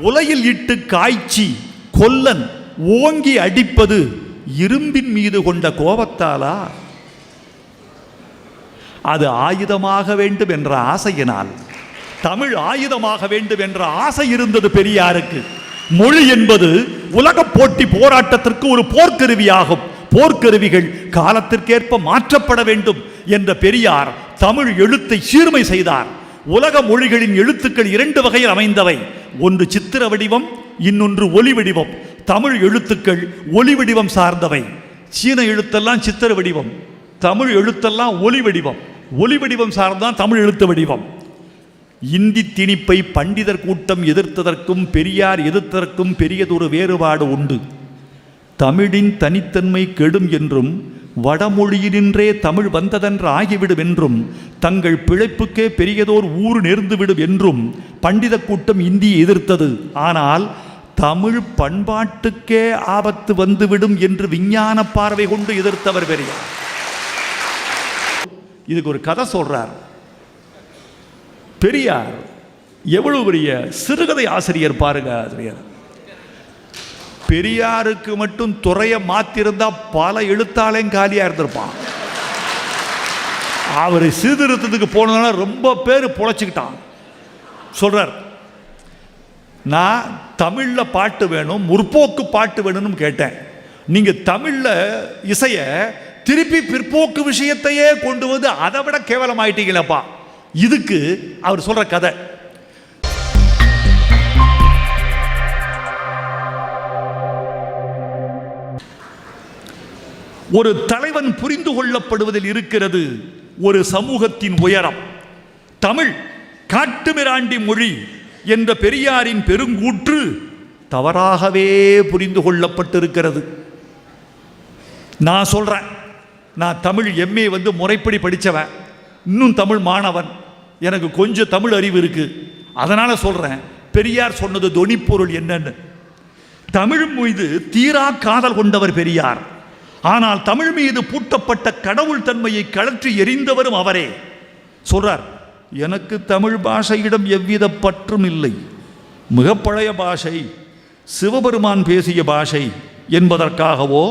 உலையில் இட்டு காய்ச்சி கொல்லன் ஓங்கி அடிப்பது இரும்பின் மீது கொண்ட கோபத்தாலா? அது ஆயுதமாக வேண்டும் என்ற ஆசையினால். தமிழ் ஆயுதமாக வேண்டும் என்ற ஆசை இருந்தது பெரியாருக்கு. மொழி என்பது உலக போட்டி போராட்டத்திற்கு ஒரு போர்க்கருவியாகும். போர்க்கருவிகள் காலத்திற்கேற்ப மாற்றப்பட வேண்டும் என்ற பெரியார் தமிழ் எழுத்தை சீர்மை செய்தார். உலக மொழிகளின் எழுத்துக்கள் இரண்டு வகையில் அமைந்தவை. ஒன்று சித்திர வடிவம் இன்னொன்று ஒலி வடிவம். தமிழ் எழுத்துக்கள் ஒலி வடிவம் சார்ந்தவை. சீன எழுத்தெல்லாம் சித்திர வடிவம் தமிழ் எழுத்தெல்லாம் ஒலி வடிவம். ஒலி வடிவம் சார்ந்தான் தமிழ் எழுத்து வடிவம். இந்தி திணிப்பை பண்டிதர் கூட்டம் எதிர்த்ததற்கும் பெரியார் எதிர்த்ததற்கும் பெரியதொரு வேறுபாடு உண்டு. தமிழின் தனித்தன்மை கெடும் என்றும் வடமொழியினின்றே தமிழ் வந்ததென்று ஆகிவிடும் என்றும் தங்கள் பிழைப்புக்கே பெரியதோர் ஊர் நேர்ந்துவிடும் என்றும் பண்டித கூட்டம் இந்தியை எதிர்த்தது. ஆனால் தமிழ் பண்பாட்டுக்கே ஆபத்து வந்துவிடும் என்று விஞ்ஞான பார்வை கொண்டு எதிர்த்தவர் பெரியார் இதுக்கு ஒரு கதை சொல்றார். பெரியார் எவ்வளவு பெரிய சிறுகதை ஆசிரியர் பாருங்க ஆசிரியர். பெரியாருக்கு மட்டும் துறையை மாத்திருந்தா பல எழுத்தாளையும் காலியா இருந்திருப்பான் அவர் சீர்திருத்தத்துக்கு போனதுனால ரொம்ப பேர் பொழைச்சிக்கிட்டான். சொல்றார் நான் தமிழில் பாட்டு வேணும் முற்போக்கு பாட்டு வேணும்னு கேட்டேன். நீங்க தமிழில் இசைய திருப்பி பிற்போக்கு விஷயத்தையே கொண்டு வந்து அதை விட கேவலமாயிட்டீங்களப்பா. இதுக்கு அவர் சொல்ற கதை. ஒரு தலைவன் புரிந்து கொள்ளப்படுவதில் இருக்கிறது ஒரு சமூகத்தின் உயரம். தமிழ் காட்டுமிராண்டி மொழி என்ற பெரியாரின் பெருங்கூற்று தவறாகவே புரிந்து கொள்ளப்பட்டிருக்கிறது. நான் சொல்றேன் நான் தமிழ் எம்ஏ வந்து முறைப்படி படித்தவன் இன்னும் தமிழ் மாணவன் எனக்கு கொஞ்சம் தமிழ் அறிவு இருக்கு. அதனால சொல்றேன் பெரியார் சொன்னது தொனிப்பொருள் என்னன்னு. தமிழ் மீது தீரா காதல் கொண்டவர் பெரியார். ஆனால் தமிழ் மீது பூட்டப்பட்ட கடவுள் தன்மையை கழற்றி எறிந்தவரும் அவரே. சொல்றார் எனக்கு தமிழ் பாஷையிடம் எவ்வித பற்றும் இல்லை. மிக பழைய பாஷை சிவபெருமான் பேசிய பாஷை என்பதற்காகவோ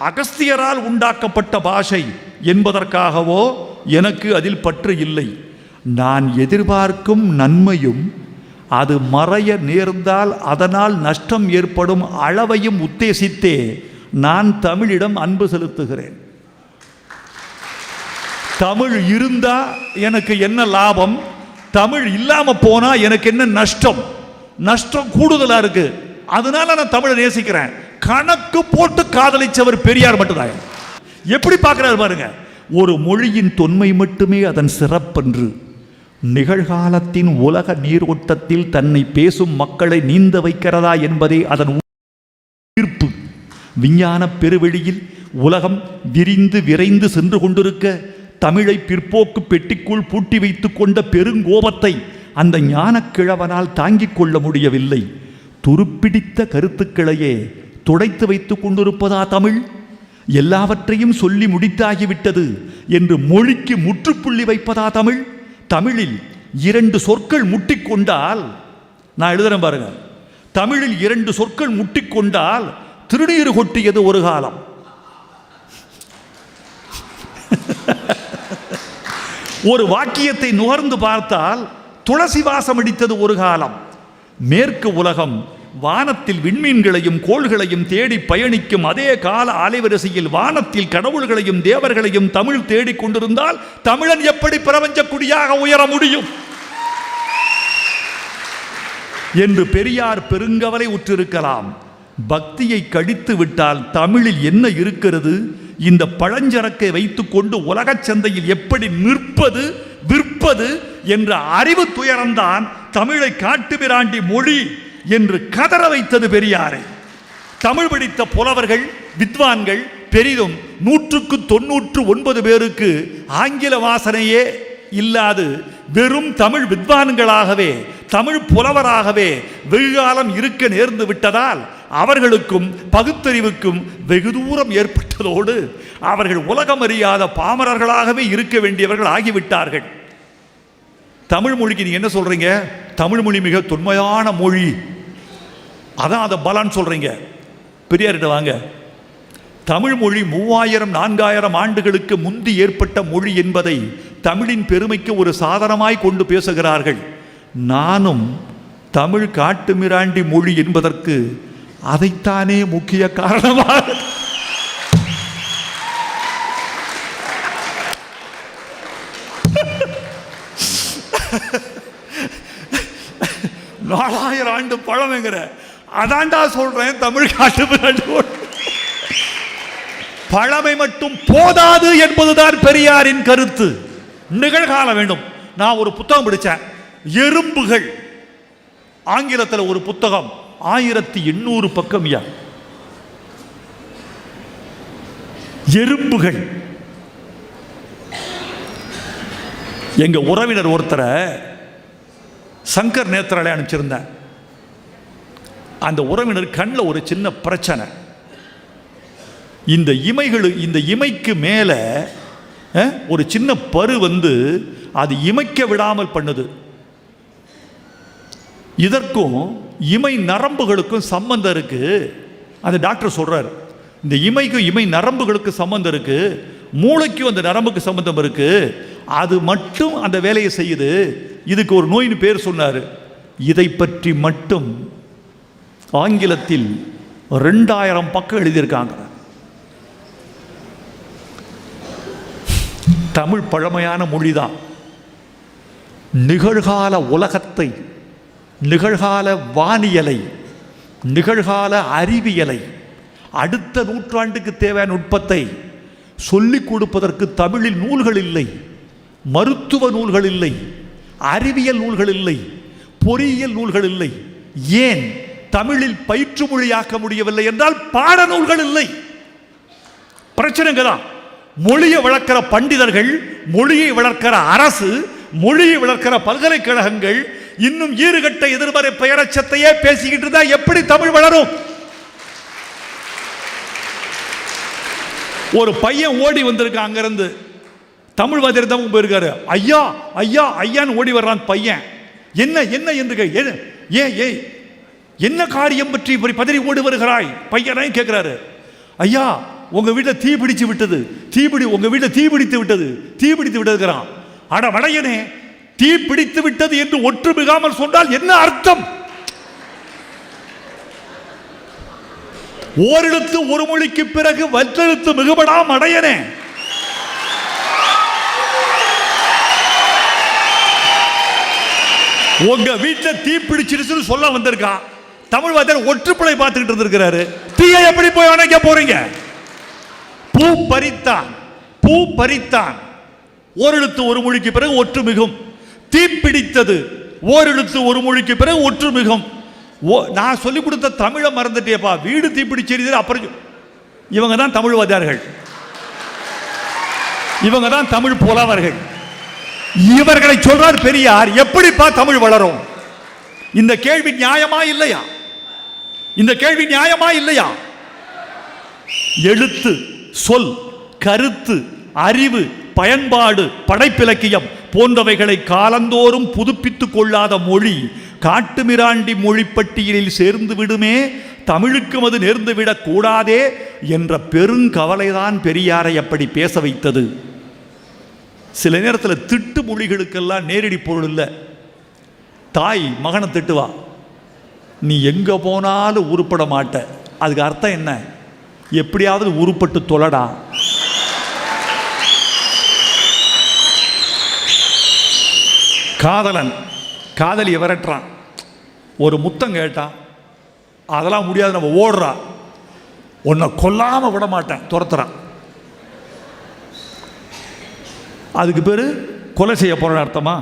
அகஸ்தியரால் உண்டாக்கப்பட்ட பாஷை என்பதற்காகவோ எனக்கு அதில் பற்று இல்லை. நான் எதிர்பார்க்கும் நன்மையும் அது மறைய நேர்ந்தால் அதனால் நஷ்டம் ஏற்படும் அளவையும் உத்தேசித்தே நான் தமிழிடம் அன்பு செலுத்துகிறேன். தமிழ் இருந்தா எனக்கு என்ன லாபம்? தமிழ் இல்லாம போனா எனக்கு என்ன நஷ்டம்? நஷ்டம் கூடுதலா இருக்கு. அதனால நான் தமிழை நேசிக்கிறேன். கணக்கு போட்டு காதலிச்சவர் பெரியார் மட்டும்தான். எப்படி பார்க்கிறார் பாருங்க. ஒரு மொழியின் தொன்மை மட்டுமே அதன் சிறப்பன்று. நிகழ்காலத்தின் உலக நீரோட்டத்தில் தன்னை பேசும் மக்களை நீந்த வைக்கிறதா என்பதே அதன் விஞ்ஞான பெருவெளியில் உலகம் விரிந்து விரைந்து சென்று கொண்டிருக்க தமிழை பிற்போக்கு பெட்டிக்குள் பூட்டி வைத்து கொண்ட பெருங்கோபத்தை அந்த ஞானக்கிழவனால் தாங்கிக் கொள்ள முடியவில்லை. துருப்பிடித்த கருத்துக்களையே துடைத்து வைத்துக் கொண்டிருப்பதா தமிழ்? எல்லாவற்றையும் சொல்லி முடித்தாகிவிட்டது என்று மொழிக்கு முற்றுப்புள்ளி வைப்பதா தமிழ்? தமிழில் இரண்டு சொற்கள் முட்டிக்கொண்டால் நான் எழுதுறேன் பாருங்க. தமிழில் இரண்டு சொற்கள் முட்டிக்கொண்டால் திருநீர் கொட்டியது ஒரு காலம். ஒரு வாக்கியத்தை நுகர்ந்து பார்த்தால் துளசி வாசம் அடித்தது ஒரு காலம். மேற்கு உலகம் வானத்தில் விண்மீன்களையும் கோள்களையும் தேடி பயணிக்கும் அதே கால அலைவரிசையில் வானத்தில் கடவுள்களையும் தேவர்களையும் தமிழ் தேடிக் கொண்டிருந்தால் தமிழன் எப்படி பிரபஞ்ச குடியாக உயர முடியும்? என்று பெரியார் பெருங்கவலை உற்றிருக்கலாம். பக்தியை கழித்து விட்டால் தமிழில் என்ன இருக்கிறது? இந்த பழஞ்சரக்கை வைத்துக்கொண்டு உலகச் சந்தையில் எப்படி நிற்பது விற்பது என்ற அறிவு துயரம்தான் தமிழை காட்டுமிராண்டி மொழி என்று கதற வைத்தது பெரியாரை. தமிழ் படித்த புலவர்கள் வித்வான்கள் பெரிதும் நூற்றுக்கு தொன்னூற்று ஒன்பது பேருக்கு ஆங்கில வாசனையே இல்லாது வெறும் தமிழ் வித்வான்களாகவே தமிழ் புலவராகவே வெகுகாலம் இருக்க நேர்ந்து விட்டதால் அவர்களுக்கும் பகுத்தறிவுக்கும் வெகு தூரம் ஏற்பட்டதோடு அவர்கள் உலகம் அறியாத பாமரர்களாகவே இருக்க வேண்டியவர்கள் ஆகிவிட்டார்கள். தமிழ் மொழிக்கு நீங்க என்ன சொல்றீங்க? தமிழ் மொழி மிக தொன்மையான மொழி. அதான் அதை பலான்னு சொல்றீங்க. பெரியார்கிட்ட வாங்க. தமிழ் மொழி மூவாயிரம் நான்காயிரம் ஆண்டுகளுக்கு முந்தி ஏற்பட்ட மொழி என்பதை தமிழின் பெருமைக்கு ஒரு சாதனமாய் கொண்டு பேசுகிறார்கள். நானும் தமிழ் காட்டுமிராண்டி மொழி என்பதற்கு அதைத்தானே முக்கிய காரணமாக நாலாயிரம் ஆண்டு பழமைங்கிற. அதாண்டா சொல்றேன் தமிழ் காட்டு பழமை மட்டும் போதாது என்பதுதான் பெரியாரின் கருத்து. நிகழ்கால வேண்டும். நான் ஒரு புத்தகம் படித்தேன் எறும்புகள். ஆங்கிலத்தில் ஒரு புத்தகம். ஆயிரத்தி எண்ணூறு பக்கம் யா? எறும்புகள். எங்க உறவினர் ஒருத்தரை சங்கர் நேத்திராலே அனுப்பிச்சிருந்தேன். அந்த உறவினர் கண்ணில் ஒரு சின்ன பிரச்சனை. இந்த இமைகள் இந்த இமைக்கு மேலே ஒரு சின்ன பரு வந்து அது இமைக்க விடாமல் பண்ணுது. இதற்கும் இமை நரம்புகளுக்கும் சம்பந்தம் இருக்கு. அந்த டாக்டர் சொல்றாரு இந்த இமைக்கும் இமை நரம்புகளுக்கு சம்பந்தம் இருக்கு மூளைக்கும் அந்த நரம்புக்கு சம்பந்தம் இருக்கு. அது மட்டும் அந்த வேலையை செய்யுது. இதுக்கு ஒரு நோயின்னு பேர் சொன்னார். இதை பற்றி மட்டும் ஆங்கிலத்தில் ரெண்டாயிரம் பக்கம் எழுதியிருக்காங்க. தமிழ் பழமையான மொழிதான். நிகழ்கால உலகத்தை நிகழ்கால வானியலை நிகழ்கால அறிவியலை அடுத்த நூற்றாண்டுக்கு தேவையான நுட்பத்தை சொல்லிக் கொடுப்பதற்கு தமிழில் நூல்கள் இல்லை மருத்துவ நூல்கள் இல்லை அறிவியல் நூல்கள் இல்லை பொறியியல் நூல்கள் இல்லை. ஏன் தமிழில் பயிற்று மொழியாக்க முடியவில்லை என்றால் பாட நூல்கள் இல்லை. பிரச்சனைங்க தான். மொழியை வளர்க்கிற பண்டிதர்கள் மொழியை வளர்க்கிற அரசு மொழியை வளர்க்கிற பல்கலைக்கழகங்கள் இன்னும் ஈறுகட்ட எதிர்மறை பெயரச்சத்தையே பேசிக்கிட்டு இருந்தா எப்படி தமிழ் வளரும்? ஒரு பையன் ஓடி வந்திருக்கான் அங்கிருந்து. தமிழ் வாதியர் தான் போயிருக்காரு. ஐயா ஐயா ஐயான்னு ஓடி வர்றான் பையன். என்ன என்ன என்று கே- ஏ ஏய் என்ன காரியம் பற்றி இப்படி பதறி ஓடி வருகிறாய்? பையனையும் கேட்கிறாரு. ஐயா உங்க வீட்டில் தீ பிடிச்சு விட்டது. தீபிடி உங்க வீட்டில் தீ பிடித்து விட்டது. தீ பிடித்து விட்டதுங்கிறான். அட வடையனே தீ பிடித்து விட்டது என்று ஒற்று மிகாமல் சொன்னால் என்ன அர்த்தம்? ஓரெழுத்து ஒரு மொழிக்கு பிறகு வற்றெழுத்து மிகுபடாம் அடையனே. உங்க வீட்டில் தீ பிடிச்சிருச்சுன்னு சொல்ல வந்திருக்கான். தமிழ் வாத்தியார் ஒற்றுப்படை பார்த்துக்கிட்டு இருந்திருக்கிறாரு. தீயை எப்படி போய் அணைக்க போறீங்க? பூ பறித்தான். பூ பறித்தான். ஓரெழுத்து ஒரு மொழிக்கு பிறகு ஒற்று மிகும் தீப்பிடித்தது. ஓரெழுத்து ஒரு மொழிக்கு பிறகு ஒற்றுமிகும். ஓ நான் சொல்லிக் கொடுத்த தமிழை மறந்துட்டேப்பா. வீடு தீப்பிடிச்சிருது அப்புறம் இவங்க தான் தமிழ் வாத்தியார்கள் இவங்க தான் தமிழ் புலவர்கள். இவர்களை சொல்றார் பெரியார் எப்படிப்பா தமிழ் வளரும்? இந்த கேள்வி நியாயமா இல்லையா? இந்த கேள்வி நியாயமா இல்லையா? எழுத்து சொல் கருத்து அறிவு பயன்பாடு படைப்பிலக்கியம் போன்றவைகளை காலந்தோறும் புதுப்பித்துக் கொள்ளாத மொழி காட்டுமிராண்டி மொழி பட்டியலில் சேர்ந்து விடுமே தமிழுக்கும் அது நேர்ந்துவிடக் கூடாதே என்ற பெருங்கவலைதான் பெரியாரை அப்படி பேச வைத்தது. சில நேரத்தில் திட்டு மொழிகளுக்கெல்லாம் நேரடி பொருள் இல்லை. தாய் மகனை திட்டுவா. நீ எங்கே போனாலும் உருப்பட மாட்ட. அதுக்கு அர்த்தம் என்ன? எப்படியாவது உருப்பட்டு தொலடா. காதலன் காதலியை விரட்டுறான் ஒரு முத்தம் கேட்டான் அதெல்லாம் முடியாது நம்ம ஓடுறா. உன்னை கொல்லாமல் விட மாட்டேன் துரத்துறான். அதுக்கு பேர் கொலை செய்ய போற அர்த்தமா?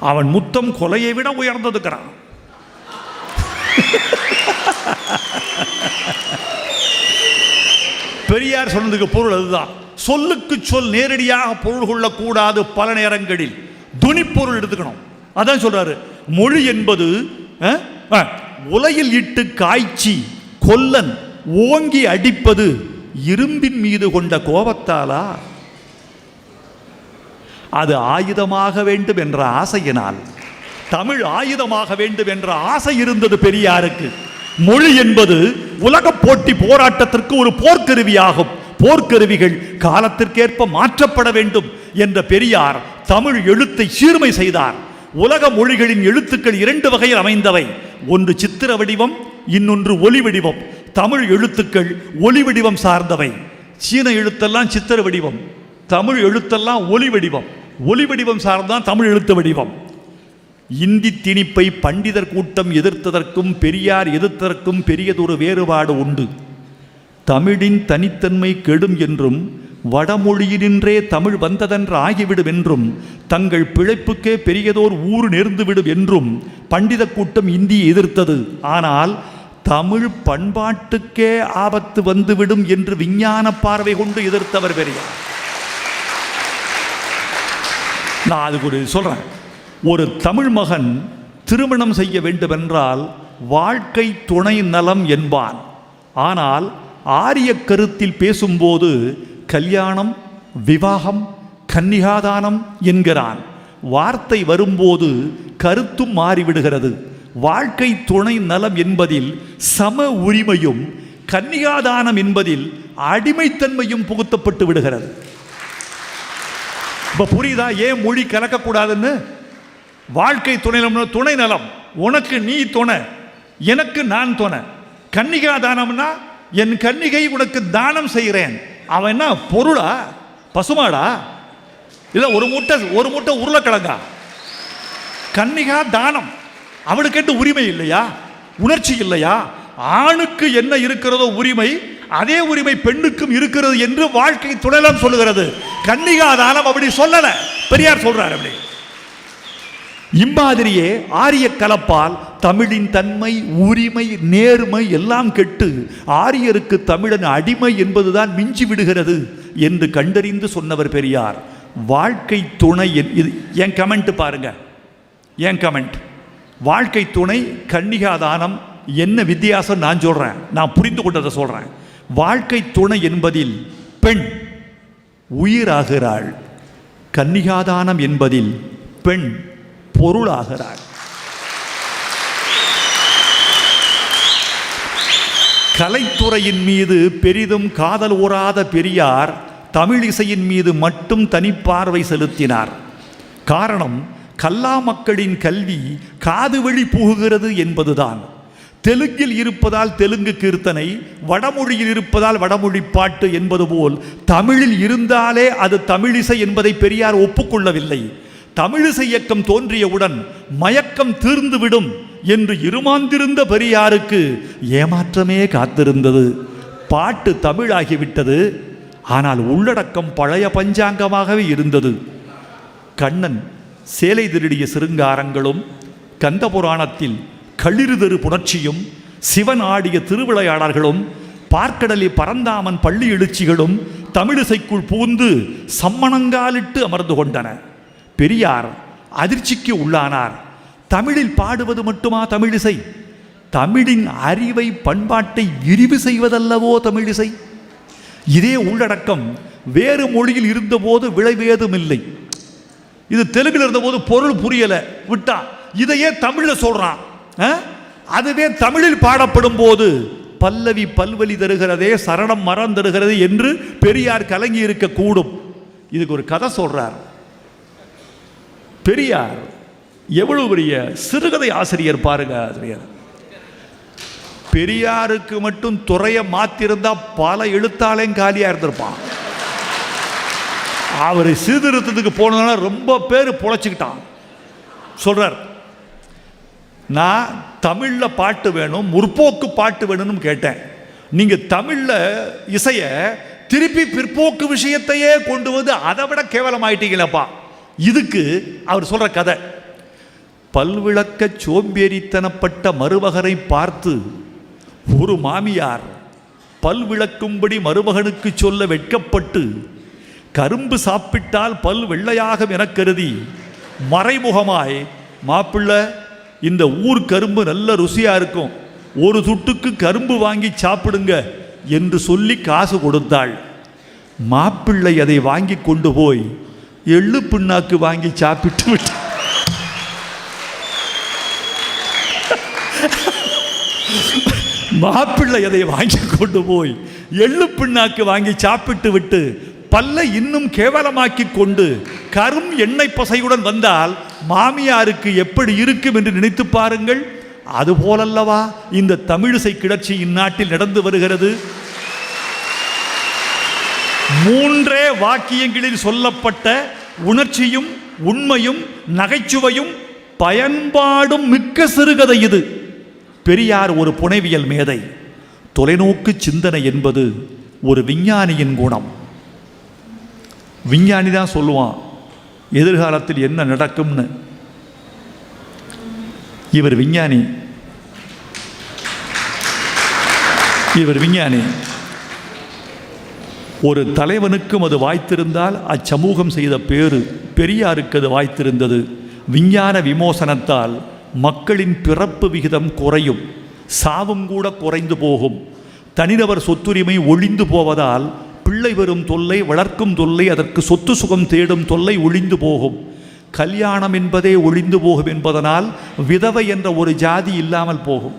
அவன் முத்தம் கொலையை விட உயர்ந்ததுக்கிறான். பெரியார் சொன்னதுக்கு பொருள் அதுதான். சொல்லுக்கு சொல் நேரடியாக பொருள் கொள்ளக்கூடாது பல நேரங்களில். துணிப்பொருள் எடுத்துக்கணும். அதான் சொல்றாரு. மொழி என்பது உலையில் இட்டு காய்ச்சி கொல்லன் ஓங்கி அடிப்பது இரும்பின் மீது கொண்ட கோபத்தாலா? அது ஆயுதமாக வேண்டும் என்ற ஆசையினால். தமிழ் ஆயுதமாக வேண்டும் என்ற ஆசை இருந்தது பெரியாருக்கு. மொழி என்பது உலக போட்டி போராட்டத்திற்கு ஒரு போர்க்கருவியாகும். போர்க்கருவிகள் காலத்திற்கேற்ப மாற்றப்பட வேண்டும் என்ற பெரியார் தமிழ் எழுத்தை சீர்மை செய்தார். உலக மொழிகளின் எழுத்துக்கள் இரண்டு வகையில் அமைந்தவை. ஒன்று சித்திர வடிவம் இன்னொன்று ஒலி வடிவம். தமிழ் எழுத்துக்கள் ஒலி வடிவம் சார்ந்தவை. சீன எழுத்தெல்லாம் சித்திர வடிவம் தமிழ் எழுத்தெல்லாம் ஒலி வடிவம். ஒலி வடிவம் சார்ந்தான் தமிழ் எழுத்து வடிவம். இந்தி திணிப்பை பண்டிதர் கூட்டம் எதிர்த்ததற்கும் பெரியார் எதிர்த்ததற்கும் பெரியதொரு வேறுபாடு உண்டு. தமிழின் தனித்தன்மை கெடும் என்றும் வடமொழியினின்றே தமிழ் வந்ததென்று ஆகிவிடும் என்றும் தங்கள் பிழைப்புக்கே பெரியதோர் ஊர் நேர்ந்துவிடும் என்றும் பண்டித கூட்டம் இந்தியை எதிர்த்தது. ஆனால் தமிழ் பண்பாட்டுக்கே ஆபத்து வந்துவிடும் என்று விஞ்ஞான பார்வை கொண்டு எதிர்த்தவர் பெரியார் நான் அதுக்கு ஒரு சொல்கிறேன் ஒரு தமிழ் மகன் திருமணம் செய்ய வேண்டுமென்றால் வாழ்க்கை துணை நலம் என்பான். ஆனால் ஆரிய கருத்தில் பேசும்போது கல்யாணம் விவாகம் கன்னிகாதானம் என்கிறான். வார்த்தை வரும்போது கருத்தும் மாறிவிடுகிறது. வாழ்க்கை துணை நலம் என்பதில் சம உரிமையும் கன்னிகாதானம் என்பதில் அடிமைத்தன்மையும் புகுத்தப்பட்டு விடுகிறது. இப்ப புரியுதா? ஏன் மொழி கலக்கக்கூடாதுன்னு? வாழ்க்கை துணை நலம் துணை நலம். உனக்கு நீ துணை எனக்கு நான் துணை. கன்னிகாதானம்னா என் கன்னிகை உனக்கு தானம் செய்கிறேன். அவன் என்ன பொருளா? பசுமாடா? இல்ல ஒரு மூட்டை ஒரு மூட்டை உருளைக்கிழங்கா? கன்னிகா தானம். அவனுக்கென்று உரிமை இல்லையா? உணர்ச்சி இல்லையா? ஆணுக்கு என்ன இருக்கிறதோ உரிமை அதே உரிமை பெண்ணுக்கும் இருக்கிறது என்று வாழ்க்கை துணைலம் சொல்லுகிறது. கன்னிகா தானம் அப்படி சொல்லல. பெரியார் சொல்றார் அப்படி. இம்மாதிரியே ஆரிய கலப்பால் தமிழின் தன்மை உரிமை நேர்மை எல்லாம் கெட்டு ஆரியருக்கு தமிழன் அடிமை என்பதுதான் மிஞ்சி விடுகிறது என்று கண்டறிந்து சொன்னவர் பெரியார். வாழ்க்கை துணை என்- இது என் கமெண்ட் பாருங்க. என் கமெண்ட் வாழ்க்கை துணை கன்னிகாதானம் என்ன வித்தியாசம் நான் சொல்றேன். நான் புரிந்து கொண்டதை சொல்றேன். வாழ்க்கை துணை என்பதில் பெண் உயிராகிறாள். கன்னிகாதானம் என்பதில் பெண் பொருளாகிறாள். கலைத்துறையின் மீது பெரிதும் காதல் ஊறாத பெரியார் தமிழ் இசையின் மீது மட்டும் தனிப்பார்வை செலுத்தினார். காரணம் கல்லா மக்களின் கல்வி காது வழி புகுகிறது என்பதுதான். தெலுங்கில் இருப்பதால் தெலுங்கு கீர்த்தனை வடமொழியில் இருப்பதால் வடமொழி பாட்டு என்பது போல் தமிழில் இருந்தாலே அது தமிழிசை என்பதை பெரியார் ஒப்புக்கொள்ளவில்லை. தமிழிசை இயக்கம் தோன்றியவுடன் மயக்கம் தீர்ந்துவிடும். என்று இருமாந்திருந்த பெரியாருக்கு ஏமாற்றமே காத்திருந்தது. பாட்டு தமிழாகிவிட்டது. ஆனால் உள்ளடக்கம் பழைய பஞ்சாங்கமாகவே இருந்தது. கண்ணன் சேலை திருடிய சிருங்காரங்களும் கந்தபுராணத்தில் களிறுதெரு களிறுதரு புணர்ச்சியும் சிவன் ஆடிய திருவிளையாடல்களும் பார்க்கடலி பரந்தாமன் பள்ளி எழுச்சிகளும் தமிழிசைக்குள் பூந்து சம்மணங்காலிட்டு அமர்ந்து கொண்டன. பெரியார் அதிர்ச்சிக்கு உள்ளானார். தமிழில் பாடுவது மட்டுமா தமிழிசை? தமிழின் அறிவை பண்பாட்டை விரிவு செய்வதல்லவோ தமிழிசை? இதே உள்ளடக்கம் வேறு மொழியில் இருந்தபோது விளைவேதும் இல்லை இது தெலுங்கில் இருந்தபோது பொருள் புரியல. விட்டா இதையே தமிழில் சொல்றான். ஆ? அதுவே தமிழில் பாடப்படும் போது பல்லவி பல்வலி தருகிறதே சரணம் மரம் தருகிறது என்று பெரியார் கலங்கி இருக்க கூடும். இதுக்கு ஒரு கதை சொல்றார். பெரியார் எவ்வளவு பெரிய சிறுகதை ஆசிரியர் பாருங்க ஆசிரியர். பெரியாருக்கு மட்டும் துறையை மாத்திருந்தா பல எழுத்தாளையும் காலியா இருந்திருப்பான். அவர் சீர்திருத்தத்துக்கு போனதுனால ரொம்ப பேர் பொழைச்சிக்கிட்டான். சொல்றார் நான் தமிழில் பாட்டு வேணும் முற்போக்கு பாட்டு வேணும்னு கேட்டேன். நீங்கள் தமிழில் இசையை திருப்பி பிற்போக்கு விஷயத்தையே கொண்டு வந்து அதை விட கேவலமாயிட்டீங்களப்பா. இதுக்கு அவர் சொல்கிற கதை. பல்விளக்க சோம்பேறித்தனப்பட்ட மருமகனை பார்த்து ஒரு மாமியார் பல் விளக்கும்படி மருமகனுக்கு சொல்ல வெட்கப்பட்டு கரும்பு சாப்பிட்டால் பல் வெள்ளையாகும் எனக் கருதி மறைமுகமாய் மாப்பிள்ளை இந்த ஊர் கரும்பு நல்ல ருசியாக இருக்கும். ஒரு துட்டுக்கு கரும்பு வாங்கி சாப்பிடுங்க என்று சொல்லி காசு கொடுத்தாள். மாப்பிள்ளை அதை வாங்கி கொண்டு போய் எள்ளு பிண்ணாக்கு வாங்கி சாப்பிட்டு விட்டு மாப்பிள்ளை அதை வாங்கி கொண்டு போய் எள்ளு பிண்ணாக்கு வாங்கி சாப்பிட்டு விட்டு பல்லை இன்னும் கேவலமாக்கி கொண்டு கரும் எண்ணெய் பசையுடன் வந்தால் மாமியாருக்கு எப்படி இருக்கும் என்று நினைத்து பாருங்கள். அதுபோலல்லவா இந்த தமிழிசை கிளர்ச்சி இந்நாட்டில் நடந்து வருகிறது. மூன்றே வாக்கியங்களில் சொல்லப்பட்ட உணர்ச்சியும் உண்மையும் நகைச்சுவையும் பயன்பாடும் மிக்க சிறுகதை இது. பெரியார் ஒரு புனைவியல் மேதை. தொலைநோக்கு சிந்தனை என்பது ஒரு விஞ்ஞானியின் குணம். விஞ்ஞானி தான் சொல்லுவான் எதிர்காலத்தில் என்ன நடக்கும்னு? இவர் விஞ்ஞானி. இவர் விஞ்ஞானி. ஒரு தலைவனுக்கும் அது வாய்த்திருந்தால் அச்சமூகம் செய்த பேரு பெரியாருக்கு அது வாய்த்திருந்தது. விஞ்ஞான விமோசனத்தால் மக்களின் பிறப்பு விகிதம் குறையும் சாவும் கூட குறைந்து போகும். தனிநபர் சொத்துரிமை ஒழிந்து போவதால் பிள்ளை வரும் தொல்லை வளர்க்கும் தொல்லை அதற்கு சொத்து சுகம் தேடும் தொல்லை ஒழிந்து போகும். கல்யாணம் என்பதே ஒழிந்து போகும் என்பதனால் விதவை என்ற ஒரு ஜாதி இல்லாமல் போகும்.